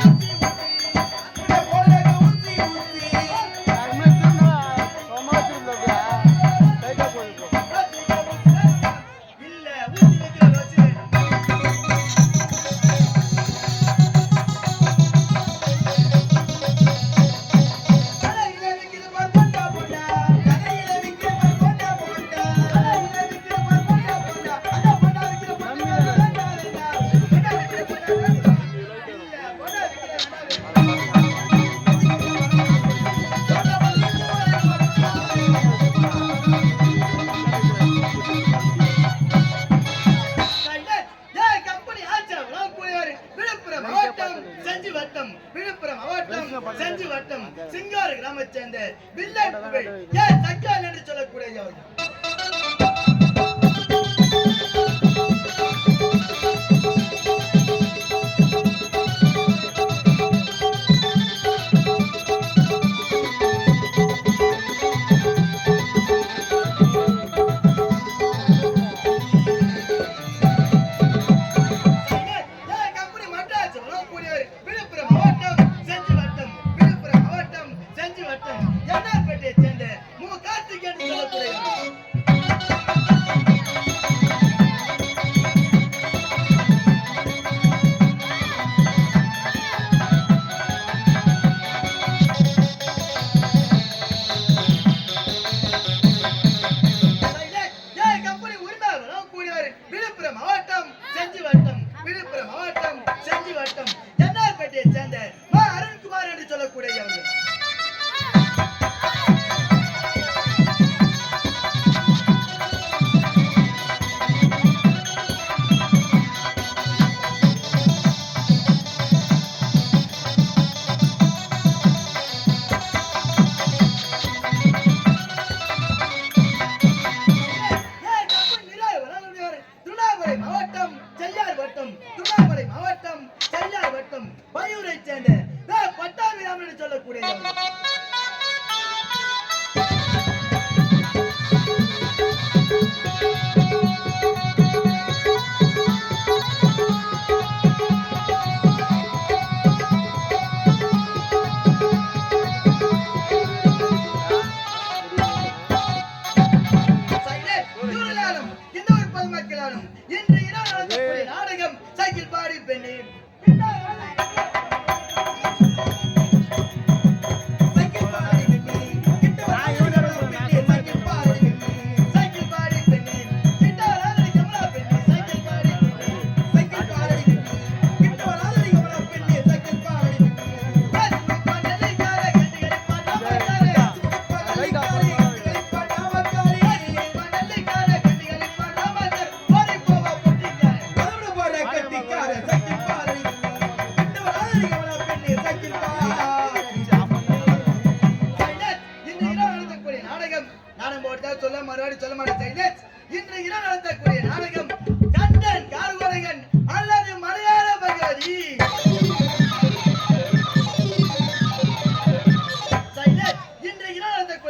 Thank you. சேர்ந்த villain ஏ சக்கான் என்று சொல்லக்கூடிய buraya yandı.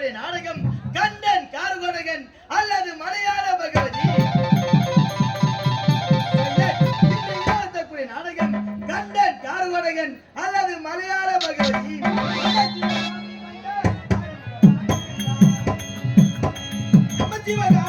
இருக்கக்கூடிய நாடகம் கண்டன் கார்கோடகன் அல்லது மலையாள பகவதி நாடகம் கண்டன் கார்கோடகன் அல்லது மலையாள பகவதி சிவகா